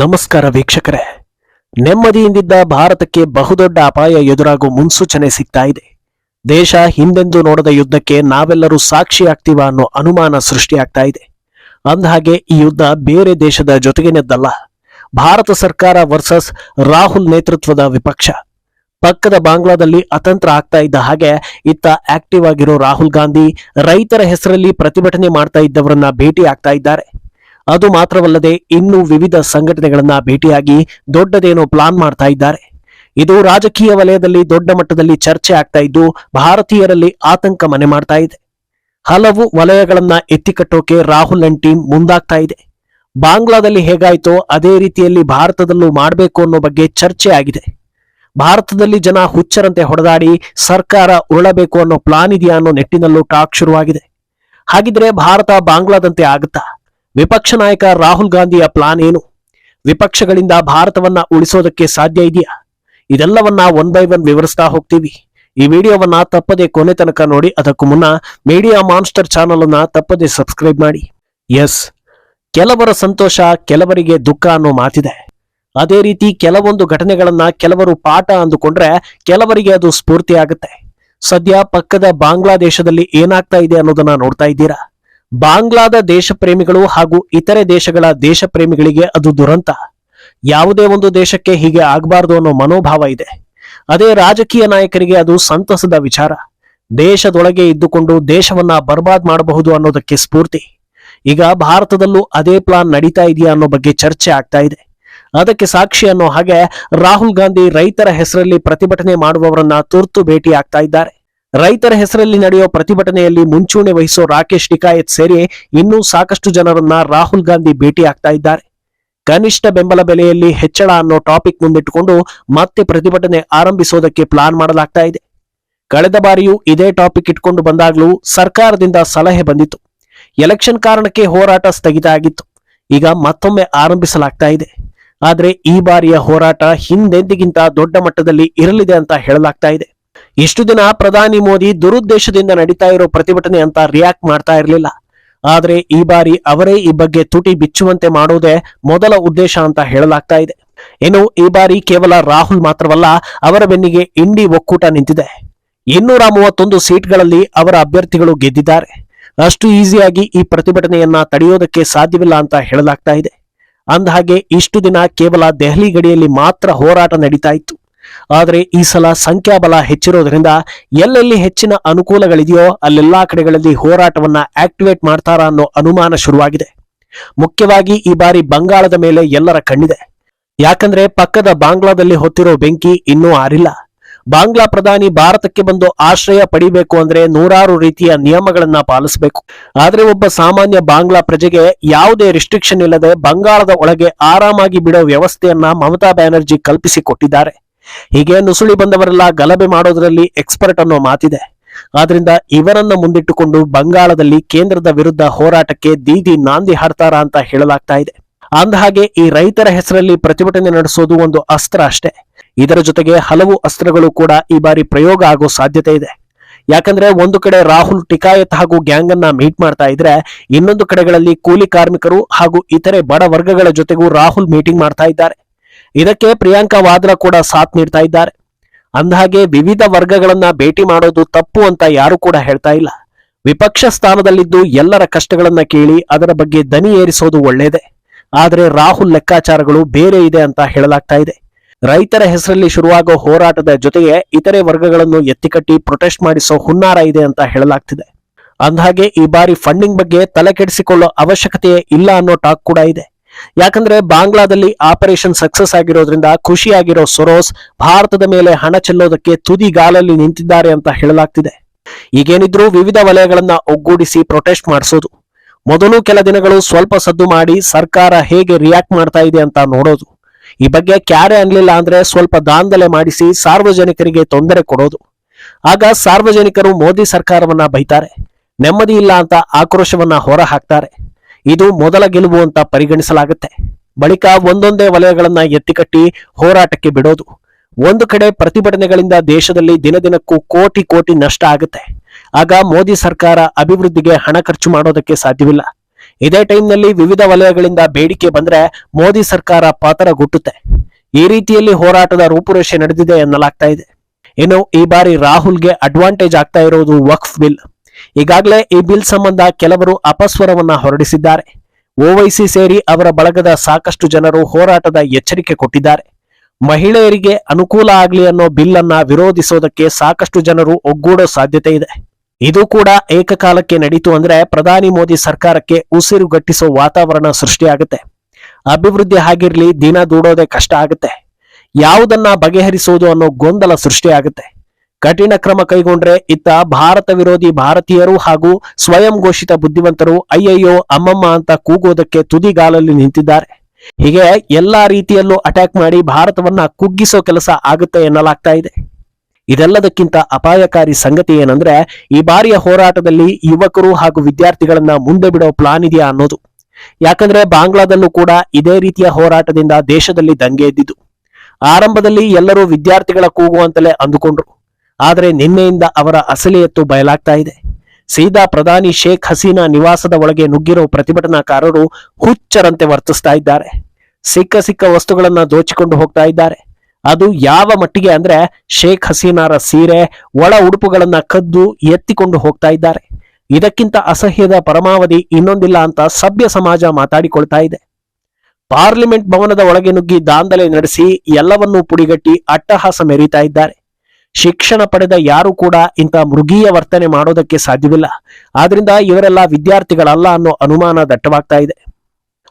ನಮಸ್ಕಾರ ವೀಕ್ಷಕರೇ. ನೆಮ್ಮದಿಯಿಂದಿದ್ದ ಭಾರತಕ್ಕೆ ಬಹುದೊಡ್ಡ ಅಪಾಯ ಎದುರಾಗುವ ಮುನ್ಸೂಚನೆ ಸಿಗ್ತಾ ಇದೆ. ದೇಶ ಹಿಂದೆಂದೂ ನೋಡದ ಯುದ್ಧಕ್ಕೆ ನಾವೆಲ್ಲರೂ ಸಾಕ್ಷಿ ಸಾಕ್ಷಿಯಾಗ್ತೀವ ಅನ್ನೋ ಅನುಮಾನ ಸೃಷ್ಟಿಯಾಗ್ತಾ ಇದೆ. ಅಂದಹಾಗೆ, ಈ ಯುದ್ಧ ಬೇರೆ ದೇಶದ ಜೊತೆಗಿನದ್ದಲ್ಲ. ಭಾರತ ಸರ್ಕಾರ ವರ್ಸಸ್ ರಾಹುಲ್ ನೇತೃತ್ವದ ವಿಪಕ್ಷ. ಪಕ್ಕದ ಬಾಂಗ್ಲಾದಲ್ಲಿ ಅತಂತ್ರ ಆಗ್ತಾ ಇದ್ದ ಹಾಗೆ, ಇತ್ತ ಆಕ್ಟಿವ್ ಆಗಿರೋ ರಾಹುಲ್ ಗಾಂಧಿ ರೈತರ ಹೆಸರಲ್ಲಿ ಪ್ರತಿಭಟನೆ ಮಾಡ್ತಾ ಇದ್ದವರನ್ನ ಭೇಟಿ ಆಗ್ತಾ ಇದ್ದಾರೆ. ಅದು ಮಾತ್ರವಲ್ಲದೆ ಇನ್ನೂ ವಿವಿಧ ಸಂಘಟನೆಗಳನ್ನ ಭೇಟಿಯಾಗಿ ದೊಡ್ಡದೇನೋ ಪ್ಲಾನ್ ಮಾಡ್ತಾ ಇದ್ದಾರೆ. ಇದು ರಾಜಕೀಯ ವಲಯದಲ್ಲಿ ದೊಡ್ಡ ಮಟ್ಟದಲ್ಲಿ ಚರ್ಚೆ ಆಗ್ತಾ ಇದ್ದು ಭಾರತೀಯರಲ್ಲಿ ಆತಂಕ ಮನೆ ಮಾಡ್ತಾ ಇದೆ. ಹಲವು ವಲಯಗಳನ್ನ ಎತ್ತಿಕಟ್ಟೋಕೆ ರಾಹುಲ್ ಅಂಡ್ ಟೀಮ್ ಮುಂದಾಗ್ತಾ ಇದೆ. ಬಾಂಗ್ಲಾದಲ್ಲಿ ಹೇಗಾಯ್ತೋ ಅದೇ ರೀತಿಯಲ್ಲಿ ಭಾರತದಲ್ಲೂ ಮಾಡಬೇಕು ಅನ್ನೋ ಬಗ್ಗೆ ಚರ್ಚೆ ಆಗಿದೆ. ಭಾರತದಲ್ಲಿ ಜನ ಹುಚ್ಚರಂತೆ ಹೊಡೆದಾಡಿ ಸರ್ಕಾರ ಉರುಳಬೇಕು ಅನ್ನೋ ಪ್ಲಾನ್ ಇದೆಯಾ ಅನ್ನೋ ನೆಟ್ಟಿನಲ್ಲೂ ಟಾಕ್ ಶುರುವಾಗಿದೆ. ಹಾಗಿದ್ರೆ ಭಾರತ ಬಾಂಗ್ಲಾದಂತೆ ಆಗುತ್ತಾ? ವಿಪಕ್ಷ ನಾಯಕ ರಾಹುಲ್ ಗಾಂಧಿಯ ಪ್ಲಾನ್ ಏನು? ವಿಪಕ್ಷಗಳಿಂದ ಭಾರತವನ್ನ ಉಳಿಸೋದಕ್ಕೆ ಸಾಧ್ಯ ಇದೆಯಾ? ಇದೆಲ್ಲವನ್ನ ಒನ್ ಬೈ ಒನ್ ವಿವರಿಸ್ತಾ ಹೋಗ್ತೀವಿ. ಈ ವಿಡಿಯೋವನ್ನ ತಪ್ಪದೆ ಕೊನೆ ತನಕ ನೋಡಿ, ಅದಕ್ಕೂ ಮುನ್ನ ಮೀಡಿಯಾ ಮಾನ್ಸ್ಟರ್ ಚಾನಲ್ ಅನ್ನ ತಪ್ಪದೆ ಸಬ್ಸ್ಕ್ರೈಬ್ ಮಾಡಿ. ಎಸ್, ಕೆಲವರ ಸಂತೋಷ ಕೆಲವರಿಗೆ ದುಃಖ ಅನ್ನೋ ಮಾತಿದೆ. ಅದೇ ರೀತಿ ಕೆಲವೊಂದು ಘಟನೆಗಳನ್ನ ಕೆಲವರು ಪಾಠ ಅಂದುಕೊಂಡ್ರೆ ಕೆಲವರಿಗೆ ಅದು ಸ್ಫೂರ್ತಿ ಆಗುತ್ತೆ. ಸದ್ಯ ಪಕ್ಕದ ಬಾಂಗ್ಲಾದೇಶದಲ್ಲಿ ಏನಾಗ್ತಾ ಇದೆ ಅನ್ನೋದನ್ನ ನೋಡ್ತಾ ಇದ್ದೀರಾ? ಬಾಂಗ್ಲಾದ ದೇಶ ಪ್ರೇಮಿಗಳು ಹಾಗೂ ಇತರೆ ದೇಶಗಳ ದೇಶ ಪ್ರೇಮಿಗಳಿಗೆ ಅದು ದುರಂತ. ಯಾವುದೇ ಒಂದು ದೇಶಕ್ಕೆ ಹೀಗೆ ಆಗಬಾರದು ಅನ್ನೋ ಮನೋಭಾವ ಇದೆ. ಅದೇ ರಾಜಕೀಯ ನಾಯಕರಿಗೆ ಅದು ಸಂತಸದ ವಿಚಾರ. ದೇಶದೊಳಗೆ ಇದ್ದುಕೊಂಡು ದೇಶವನ್ನ ಬರ್ಬಾದ್ ಮಾಡಬಹುದು ಅನ್ನೋದಕ್ಕೆ ಸ್ಫೂರ್ತಿ. ಈಗ ಭಾರತದಲ್ಲೂ ಅದೇ ಪ್ಲಾನ್ ನಡೀತಾ ಇದೆಯಾ ಅನ್ನೋ ಬಗ್ಗೆ ಚರ್ಚೆ ಆಗ್ತಾ ಇದೆ. ಅದಕ್ಕೆ ಸಾಕ್ಷಿ ಅನ್ನೋ ಹಾಗೆ ರಾಹುಲ್ ಗಾಂಧಿ ರೈತರ ಹೆಸರಲ್ಲಿ ಪ್ರತಿಭಟನೆ ಮಾಡುವವರನ್ನ ತುರ್ತು ಭೇಟಿ ಆಗ್ತಾ ಇದ್ದಾರೆ. ರೈತರ ಹೆಸರಲ್ಲಿ ನಡೆಯುವ ಪ್ರತಿಭಟನೆಯಲ್ಲಿ ಮುಂಚೂಣಿ ವಹಿಸೋ ರಾಕೇಶ್ ಟಿಕಾಯತ್ ಸೇರಿ ಇನ್ನೂ ಸಾಕಷ್ಟು ಜನರನ್ನ ರಾಹುಲ್ ಗಾಂಧಿ ಭೇಟಿ ಆಗ್ತಾ ಇದ್ದಾರೆ. ಕನಿಷ್ಠ ಬೆಂಬಲ ಬೆಲೆಯಲ್ಲಿ ಹೆಚ್ಚಳ ಅನ್ನೋ ಟಾಪಿಕ್ ಮುಂದಿಟ್ಟುಕೊಂಡು ಮತ್ತೆ ಪ್ರತಿಭಟನೆ ಆರಂಭಿಸೋದಕ್ಕೆ ಪ್ಲಾನ್ ಮಾಡಲಾಗ್ತಾ ಇದೆ. ಕಳೆದ ಬಾರಿಯೂ ಇದೇ ಟಾಪಿಕ್ ಇಟ್ಕೊಂಡು ಬಂದಾಗ್ಲೂ ಸರ್ಕಾರದಿಂದ ಸಲಹೆ ಬಂದಿತ್ತು. ಎಲೆಕ್ಷನ್ ಕಾರಣಕ್ಕೆ ಹೋರಾಟ ಸ್ಥಗಿತ ಆಗಿತ್ತು. ಈಗ ಮತ್ತೊಮ್ಮೆ ಆರಂಭಿಸಲಾಗ್ತಾ ಇದೆ. ಆದರೆ ಈ ಬಾರಿಯ ಹೋರಾಟ ಹಿಂದೆಂದಿಗಿಂತ ದೊಡ್ಡ ಮಟ್ಟದಲ್ಲಿ ಇರಲಿದೆ ಅಂತ ಹೇಳಲಾಗ್ತಾ ಇದೆ. ಇಷ್ಟು ದಿನ ಪ್ರಧಾನಿ ಮೋದಿ ದುರುದ್ದೇಶದಿಂದ ನಡೀತಾ ಇರೋ ಪ್ರತಿಭಟನೆ ಅಂತ ರಿಯಾಕ್ಟ್ ಮಾಡ್ತಾ ಇರಲಿಲ್ಲ. ಆದರೆ ಈ ಬಾರಿ ಅವರೇ ಈ ಬಗ್ಗೆ ತುಟಿ ಬಿಚ್ಚುವಂತೆ ಮಾಡೋದೇ ಮೊದಲ ಉದ್ದೇಶ ಅಂತ ಹೇಳಲಾಗ್ತಾ ಇದೆ. ಇನ್ನು ಈ ಬಾರಿ ಕೇವಲ ರಾಹುಲ್ ಮಾತ್ರವಲ್ಲ, ಅವರ ಬೆನ್ನಿಗೆ ಇಂಡಿ ಒಕ್ಕೂಟ ನಿಂತಿದೆ. ಇನ್ನೂರ ಮೂವತ್ತೊಂದು ಸೀಟ್ಗಳಲ್ಲಿ ಅವರ ಅಭ್ಯರ್ಥಿಗಳು ಗೆದ್ದಿದ್ದಾರೆ. ಅಷ್ಟು ಈಸಿಯಾಗಿ ಈ ಪ್ರತಿಭಟನೆಯನ್ನ ತಡೆಯೋದಕ್ಕೆ ಸಾಧ್ಯವಿಲ್ಲ ಅಂತ ಹೇಳಲಾಗ್ತಾ ಇದೆ. ಅಂದಹಾಗೆ ಇಷ್ಟು ದಿನ ಕೇವಲ ದೆಹಲಿ ಗಡಿಯಲ್ಲಿ ಮಾತ್ರ ಹೋರಾಟ ನಡೀತಾ ಇತ್ತು. ಆದರೆ ಈ ಸಲ ಸಂಖ್ಯಾಬಲ ಹೆಚ್ಚಿರೋದ್ರಿಂದ ಎಲ್ಲೆಲ್ಲಿ ಹೆಚ್ಚಿನ ಅನುಕೂಲಗಳಿದೆಯೋ ಅಲ್ಲೆಲ್ಲಾ ಕಡೆಗಳಲ್ಲಿ ಹೋರಾಟವನ್ನ ಆಕ್ಟಿವೇಟ್ ಮಾಡ್ತಾರಾ ಅನ್ನೋ ಅನುಮಾನ ಶುರುವಾಗಿದೆ. ಮುಖ್ಯವಾಗಿ ಈ ಬಾರಿ ಬಂಗಾಳದ ಮೇಲೆ ಎಲ್ಲರ ಕಣ್ಣಿದೆ. ಯಾಕಂದ್ರೆ ಪಕ್ಕದ ಬಾಂಗ್ಲಾದಲ್ಲಿ ಹೊತ್ತಿರೋ ಬೆಂಕಿ ಇನ್ನೂ ಆರಿಲ್ಲ. ಬಾಂಗ್ಲಾ ಪ್ರಧಾನಿ ಭಾರತಕ್ಕೆ ಬಂದು ಆಶ್ರಯ ಪಡಿಬೇಕು ಅಂದ್ರೆ ನೂರಾರು ರೀತಿಯ ನಿಯಮಗಳನ್ನ ಪಾಲಿಸಬೇಕು. ಆದ್ರೆ ಒಬ್ಬ ಸಾಮಾನ್ಯ ಬಾಂಗ್ಲಾ ಪ್ರಜೆಗೆ ಯಾವುದೇ ರಿಸ್ಟ್ರಿಕ್ಷನ್ ಇಲ್ಲದೆ ಬಂಗಾಳದ ಒಳಗೆ ಆರಾಮಾಗಿ ಬಿಡೋ ವ್ಯವಸ್ಥೆಯನ್ನ ಮಮತಾ ಬ್ಯಾನರ್ಜಿ ಕಲ್ಪಿಸಿಕೊಟ್ಟಿದ್ದಾರೆ ಹೀಗೆ ನುಸುಳಿ ಬಂದವರೆಲ್ಲ ಗಲಭೆ ಮಾಡೋದ್ರಲ್ಲಿ ಎಕ್ಸ್ಪರ್ಟ್ ಅನ್ನೋ ಮಾತಿದೆ. ಆದ್ರಿಂದ ಇವರನ್ನ ಮುಂದಿಟ್ಟುಕೊಂಡು ಬಂಗಾಳದಲ್ಲಿ ಕೇಂದ್ರದ ವಿರುದ್ಧ ಹೋರಾಟಕ್ಕೆ ದೀದಿ ನಾಂದಿ ಹಾಡ್ತಾರಾ ಅಂತ ಹೇಳಲಾಗ್ತಾ ಇದೆ. ಅಂದಹಾಗೆ ಈ ರೈತರ ಹೆಸರಲ್ಲಿ ಪ್ರತಿಭಟನೆ ನಡೆಸೋದು ಒಂದು ಅಸ್ತ್ರ ಅಷ್ಟೇ. ಇದರ ಜೊತೆಗೆ ಹಲವು ಅಸ್ತ್ರಗಳು ಕೂಡ ಈ ಬಾರಿ ಪ್ರಯೋಗ ಆಗೋ ಸಾಧ್ಯತೆ ಇದೆ. ಯಾಕಂದ್ರೆ ಒಂದು ಕಡೆ ರಾಹುಲ್ ಟಿಕಾಯತ್ ಹಾಗೂ ಗ್ಯಾಂಗ್ ಅನ್ನ ಮೀಟ್ ಮಾಡ್ತಾ ಇದ್ರೆ ಇನ್ನೊಂದು ಕಡೆಗಳಲ್ಲಿ ಕೂಲಿ ಕಾರ್ಮಿಕರು ಹಾಗೂ ಇತರೆ ಬಡ ವರ್ಗಗಳ ಜೊತೆಗೂ ರಾಹುಲ್ ಮೀಟಿಂಗ್ ಮಾಡ್ತಾ ಇದ್ದಾರೆ. ಇದಕ್ಕೆ ಪ್ರಿಯಾಂಕಾ ವಾದ್ರಾ ಕೂಡ ಸಾಥ್ ನೀಡ್ತಾ ಇದ್ದಾರೆ. ಅಂದಹಾಗೆ ವಿವಿಧ ವರ್ಗಗಳನ್ನ ಭೇಟಿ ಮಾಡೋದು ತಪ್ಪು ಅಂತ ಯಾರು ಕೂಡ ಹೇಳ್ತಾ ಇಲ್ಲ. ವಿಪಕ್ಷ ಸ್ಥಾನದಲ್ಲಿದ್ದು ಎಲ್ಲರ ಕಷ್ಟಗಳನ್ನ ಕೇಳಿ ಅದರ ಬಗ್ಗೆ ದನಿ ಏರಿಸೋದು ಒಳ್ಳೆಯದೇ ಆದರೆ ರಾಹುಲ್ ಲೆಕ್ಕಾಚಾರಗಳು ಬೇರೆ ಇದೆ ಅಂತ ಹೇಳಲಾಗ್ತಾ ಇದೆ. ರೈತರ ಹೆಸರಲ್ಲಿ ಶುರುವಾಗೋ ಹೋರಾಟದ ಜೊತೆಗೆ ಇತರೆ ವರ್ಗಗಳನ್ನು ಎತ್ತಿಕಟ್ಟಿ ಪ್ರೊಟೆಸ್ಟ್ ಮಾಡಿಸೋ ಹುನ್ನಾರ ಇದೆ ಅಂತ ಹೇಳಲಾಗ್ತಿದೆ. ಅಂದಹಾಗೆ ಈ ಬಾರಿ ಫಂಡಿಂಗ್ ಬಗ್ಗೆ ತಲೆ ಕೆಡಿಸಿಕೊಳ್ಳೋ ಅವಶ್ಯಕತೆ ಇಲ್ಲ ಅನ್ನೋ ಟಾಕ್ ಕೂಡ ಇದೆ. ಯಾಕಂದ್ರೆ ಬಾಂಗ್ಲಾದಲ್ಲಿ ಆಪರೇಷನ್ ಸಕ್ಸಸ್ ಆಗಿರೋದ್ರಿಂದ ಖುಷಿಯಾಗಿರೋ ಸೊರೋಸ್ ಭಾರತದ ಮೇಲೆ ಹಣ ಚೆಲ್ಲೋದಕ್ಕೆ ತುದಿಗಾಲಲ್ಲಿ ನಿಂತಿದ್ದಾರೆ ಅಂತ ಹೇಳಲಾಗ್ತಿದೆ. ಈಗೇನಿದ್ರೂ ವಿವಿಧ ವಲಯಗಳನ್ನ ಒಗ್ಗೂಡಿಸಿ ಪ್ರೊಟೆಸ್ಟ್ ಮಾಡಿಸೋದು. ಮೊದಲು ಕೆಲ ದಿನಗಳು ಸ್ವಲ್ಪ ಸದ್ದು ಮಾಡಿ ಸರ್ಕಾರ ಹೇಗೆ ರಿಯಾಕ್ಟ್ ಮಾಡ್ತಾ ಇದೆ ಅಂತ ನೋಡೋದು. ಈ ಬಗ್ಗೆ ಕ್ಯಾರೆ ಅನ್ಲಿಲ್ಲ ಅಂದ್ರೆ ಸ್ವಲ್ಪ ದಾಂಧಲೆ ಮಾಡಿಸಿ ಸಾರ್ವಜನಿಕರಿಗೆ ತೊಂದರೆ ಕೊಡೋದು. ಆಗ ಸಾರ್ವಜನಿಕರು ಮೋದಿ ಸರ್ಕಾರವನ್ನ ಬೈತಾರೆ. ನೆಮ್ಮದಿ ಇಲ್ಲ ಅಂತ ಆಕ್ರೋಶವನ್ನ ಹೊರ ಹಾಕ್ತಾರೆ ಇದು ಮೊದಲ ಗೆಲುವು ಅಂತ ಪರಿಗಣಿಸಲಾಗುತ್ತೆ. ಬಳಿಕ ಒಂದೊಂದೇ ವಲಯಗಳನ್ನ ಎತ್ತಿಕಟ್ಟಿ ಹೋರಾಟಕ್ಕೆ ಬಿಡೋದು. ಒಂದು ಕಡೆ ಪ್ರತಿಭಟನೆಗಳಿಂದ ದೇಶದಲ್ಲಿ ದಿನದಿನಕ್ಕೂ ಕೋಟಿ ಕೋಟಿ ನಷ್ಟ ಆಗುತ್ತೆ. ಆಗ ಮೋದಿ ಸರ್ಕಾರ ಅಭಿವೃದ್ಧಿಗೆ ಹಣ ಖರ್ಚು ಮಾಡೋದಕ್ಕೆ ಸಾಧ್ಯವಿಲ್ಲ. ಇದೇ ಟೈಮ್ನಲ್ಲಿ ವಿವಿಧ ವಲಯಗಳಿಂದ ಬೇಡಿಕೆ ಬಂದ್ರೆ ಮೋದಿ ಸರ್ಕಾರ ಪಾತರಗುಟ್ಟುತ್ತೆ. ಈ ರೀತಿಯಲ್ಲಿ ಹೋರಾಟದ ರೂಪುರೇಷೆ ನಡೆದಿದೆ ಎನ್ನಲಾಗ್ತಾ ಇದೆ. ಇನ್ನು ಈ ಬಾರಿ ರಾಹುಲ್ಗೆ ಅಡ್ವಾಂಟೇಜ್ ಆಗ್ತಾ ಇರೋದು ವಕ್ಫ್ ಬಿಲ್. ಈಗಾಗಲೇ ಈ ಬಿಲ್ ಸಂಬಂಧ ಕೆಲವರು ಅಪಸ್ವರವನ್ನ ಹೊರಡಿಸಿದ್ದಾರೆ. ಓವೈಸಿ ಸೇರಿ ಅವರ ಬಳಗದ ಸಾಕಷ್ಟು ಜನರು ಹೋರಾಟದ ಎಚ್ಚರಿಕೆ ಕೊಟ್ಟಿದ್ದಾರೆ. ಮಹಿಳೆಯರಿಗೆ ಅನುಕೂಲ ಆಗಲಿ ಅನ್ನೋ ಬಿಲ್ ಅನ್ನ ವಿರೋಧಿಸೋದಕ್ಕೆ ಸಾಕಷ್ಟು ಜನರು ಒಗ್ಗೂಡೋ ಸಾಧ್ಯತೆ ಇದೆ. ಇದು ಕೂಡ ಏಕಕಾಲಕ್ಕೆ ನಡೀತು ಅಂದ್ರೆ ಪ್ರಧಾನಿ ಮೋದಿ ಸರ್ಕಾರಕ್ಕೆ ಉಸಿರುಗಟ್ಟಿಸೋ ವಾತಾವರಣ ಸೃಷ್ಟಿಯಾಗುತ್ತೆ. ಅಭಿವೃದ್ಧಿ ಆಗಿರ್ಲಿ ದಿನ ದೂಡೋದೇ ಕಷ್ಟ ಆಗುತ್ತೆ. ಯಾವುದನ್ನ ಬಗೆಹರಿಸೋದು ಅನ್ನೋ ಗೊಂದಲ ಸೃಷ್ಟಿಯಾಗುತ್ತೆ. ಕಠಿಣ ಕ್ರಮ ಕೈಗೊಂಡ್ರೆ ಇತ್ತ ಭಾರತ ವಿರೋಧಿ ಭಾರತೀಯರು ಹಾಗೂ ಸ್ವಯಂ ಘೋಷಿತ ಬುದ್ಧಿವಂತರು ಅಯ್ಯಯ್ಯೋ, ಅಮ್ಮಮ್ಮ ಅಂತ ಕೂಗೋದಕ್ಕೆ ತುದಿಗಾಲಲ್ಲಿ ನಿಂತಿದ್ದಾರೆ. ಹೀಗೆ ಎಲ್ಲಾ ರೀತಿಯಲ್ಲೂ ಅಟ್ಯಾಕ್ ಮಾಡಿ ಭಾರತವನ್ನ ಕುಗ್ಗಿಸೋ ಕೆಲಸ ಆಗುತ್ತೆ ಎನ್ನಲಾಗ್ತಾ ಇದೆ. ಇದೆಲ್ಲದಕ್ಕಿಂತ ಅಪಾಯಕಾರಿ ಸಂಗತಿ ಏನಂದ್ರೆ ಈ ಬಾರಿಯ ಹೋರಾಟದಲ್ಲಿ ಯುವಕರು ಹಾಗೂ ವಿದ್ಯಾರ್ಥಿಗಳನ್ನ ಮುಂದೆ ಬಿಡೋ ಪ್ಲಾನ್ ಇದೆಯಾ ಅನ್ನೋದು. ಯಾಕಂದ್ರೆ ಬಾಂಗ್ಲಾದಲ್ಲೂ ಕೂಡ ಇದೇ ರೀತಿಯ ಹೋರಾಟದಿಂದ ದೇಶದಲ್ಲಿ ದಂಗೆ ಎದ್ದಿದ್ದು. ಆರಂಭದಲ್ಲಿ ಎಲ್ಲರೂ ವಿದ್ಯಾರ್ಥಿಗಳ ಕೂಗು ಅಂತಲೇ ಅಂದುಕೊಂಡ್ರು. ಆದರೆ ನಿನ್ನೆಯಿಂದ ಅವರ ಅಸಲಿ ಎತ್ತು ಬಯಲಾಗ್ತಾ ಇದೆ. ಸೀದಾ ಪ್ರಧಾನಿ ಶೇಖ್ ಹಸೀನಾ ನಿವಾಸದ ಒಳಗೆ ನುಗ್ಗಿರೋ ಪ್ರತಿಭಟನಾಕಾರರು ಹುಚ್ಚರಂತೆ ವರ್ತಿಸ್ತಾ ಇದ್ದಾರೆ. ಸಿಕ್ಕ ಸಿಕ್ಕ ವಸ್ತುಗಳನ್ನ ದೋಚಿಕೊಂಡು ಹೋಗ್ತಾ ಇದ್ದಾರೆ. ಅದು ಯಾವ ಮಟ್ಟಿಗೆ ಅಂದ್ರೆ ಶೇಖ್ ಹಸೀನಾರ ಸೀರೆ, ಒಳ ಉಡುಪುಗಳನ್ನ ಕದ್ದು ಎತ್ತಿಕೊಂಡು ಹೋಗ್ತಾ ಇದ್ದಾರೆ. ಇದಕ್ಕಿಂತ ಅಸಹ್ಯದ ಪರಮಾವಧಿ ಇನ್ನೊಂದಿಲ್ಲ ಅಂತ ಸಭ್ಯ ಸಮಾಜ ಮಾತಾಡಿಕೊಳ್ತಾ ಇದೆ. ಪಾರ್ಲಿಮೆಂಟ್ ಭವನದ ಒಳಗೆ ನುಗ್ಗಿ ದಾಂಧಲೆ ನಡೆಸಿ ಎಲ್ಲವನ್ನೂ ಪುಡಿಗಟ್ಟಿ ಅಟ್ಟಹಾಸ ಮೆರೀತಾ ಇದ್ದಾರೆ. ಶಿಕ್ಷಣ ಪಡೆದ ಯಾರು ಕೂಡ ಇಂಥ ಮೃಗೀಯ ವರ್ತನೆ ಮಾಡೋದಕ್ಕೆ ಸಾಧ್ಯವಿಲ್ಲ. ಆದ್ರಿಂದ ಇವರೆಲ್ಲ ವಿದ್ಯಾರ್ಥಿಗಳಲ್ಲ ಅನ್ನೋ ಅನುಮಾನ ದಟ್ಟವಾಗ್ತಾ ಇದೆ.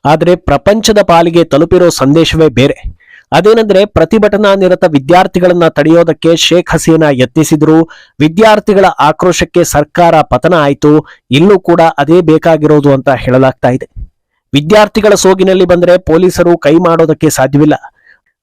ಆದ್ರೆ ಪ್ರಪಂಚದ ಪಾಲಿಗೆ ತಲುಪಿರೋ ಸಂದೇಶವೇ ಬೇರೆ. ಅದೇನೆಂದ್ರೆ ಪ್ರತಿಭಟನಾ ನಿರತ ವಿದ್ಯಾರ್ಥಿಗಳನ್ನ ತಡೆಯೋದಕ್ಕೆ ಶೇಖ್ ಹಸೀನಾ ಯತ್ನಿಸಿದ್ರು. ವಿದ್ಯಾರ್ಥಿಗಳ ಆಕ್ರೋಶಕ್ಕೆ ಸರ್ಕಾರ ಪತನ ಆಯಿತು. ಇಲ್ಲೂ ಕೂಡ ಅದೇ ಬೇಕಾಗಿರೋದು ಅಂತ ಹೇಳಲಾಗ್ತಾ ಇದೆ. ವಿದ್ಯಾರ್ಥಿಗಳ ಸೋಗಿನಲ್ಲಿ ಬಂದರೆ ಪೊಲೀಸರು ಕೈ ಮಾಡೋದಕ್ಕೆ ಸಾಧ್ಯವಿಲ್ಲ.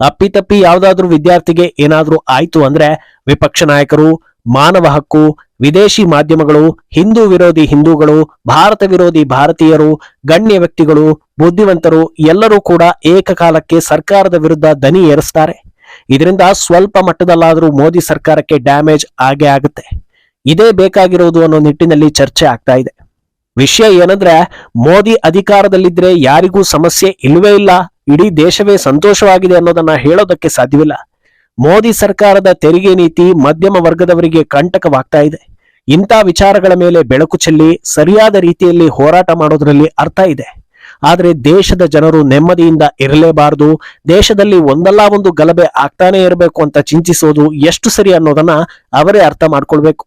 ಅಪ್ಪಿತಪ್ಪಿ ಯಾವುದಾದ್ರೂ ವಿದ್ಯಾರ್ಥಿಗೆ ಏನಾದ್ರೂ ಆಯ್ತು ಅಂದ್ರೆ ವಿಪಕ್ಷ ನಾಯಕರು, ಮಾನವ ಹಕ್ಕು, ವಿದೇಶಿ ಮಾಧ್ಯಮಗಳು, ಹಿಂದೂ ವಿರೋಧಿ ಹಿಂದೂಗಳು, ಭಾರತ ವಿರೋಧಿ ಭಾರತೀಯರು, ಗಣ್ಯ ವ್ಯಕ್ತಿಗಳು, ಬುದ್ಧಿವಂತರು ಎಲ್ಲರೂ ಕೂಡ ಏಕಕಾಲಕ್ಕೆ ಸರ್ಕಾರದ ವಿರುದ್ಧ ದನಿ ಏರಿಸ್ತಾರೆ. ಇದರಿಂದ ಸ್ವಲ್ಪ ಮಟ್ಟದಲ್ಲಾದರೂ ಮೋದಿ ಸರ್ಕಾರಕ್ಕೆ ಡ್ಯಾಮೇಜ್ ಆಗೇ ಆಗುತ್ತೆ. ಇದೇ ಬೇಕಾಗಿರೋದು ಅನ್ನೋ ನಿಟ್ಟಿನಲ್ಲಿ ಚರ್ಚೆ ಆಗ್ತಾ ಇದೆ. ವಿಷಯ ಏನಂದ್ರೆ, ಮೋದಿ ಅಧಿಕಾರದಲ್ಲಿದ್ರೆ ಯಾರಿಗೂ ಸಮಸ್ಯೆ ಇಲ್ವೇ ಇಲ್ಲ. ಇಡೀ ದೇಶವೇ ಸಂತೋಷವಾಗಿದೆ ಅನ್ನೋದನ್ನ ಹೇಳೋದಕ್ಕೆ ಸಾಧ್ಯವಿಲ್ಲ. ಮೋದಿ ಸರ್ಕಾರದ ತೆರಿಗೆ ನೀತಿ ಮಧ್ಯಮ ವರ್ಗದವರಿಗೆ ಕಂಟಕವಾಗ್ತಾ ಇದೆ. ಇಂಥ ವಿಚಾರಗಳ ಮೇಲೆ ಬೆಳಕು ಚೆಲ್ಲಿ, ಸರಿಯಾದ ರೀತಿಯಲ್ಲಿ ಹೋರಾಟ ಮಾಡೋದ್ರಲ್ಲಿ ಅರ್ಥ ಇದೆ. ಆದರೆ ದೇಶದ ಜನರು ನೆಮ್ಮದಿಯಿಂದ ಇರಲೇಬಾರದು. ದೇಶದಲ್ಲಿ ಒಂದಲ್ಲ ಒಂದು ಗಲಭೆ ಆಗ್ತಾನೆ ಇರಬೇಕು ಅಂತ ಚಿಂತಿಸೋದು ಎಷ್ಟು ಸರಿ ಅನ್ನೋದನ್ನ ಅವರೇ ಅರ್ಥ ಮಾಡ್ಕೊಳ್ಬೇಕು.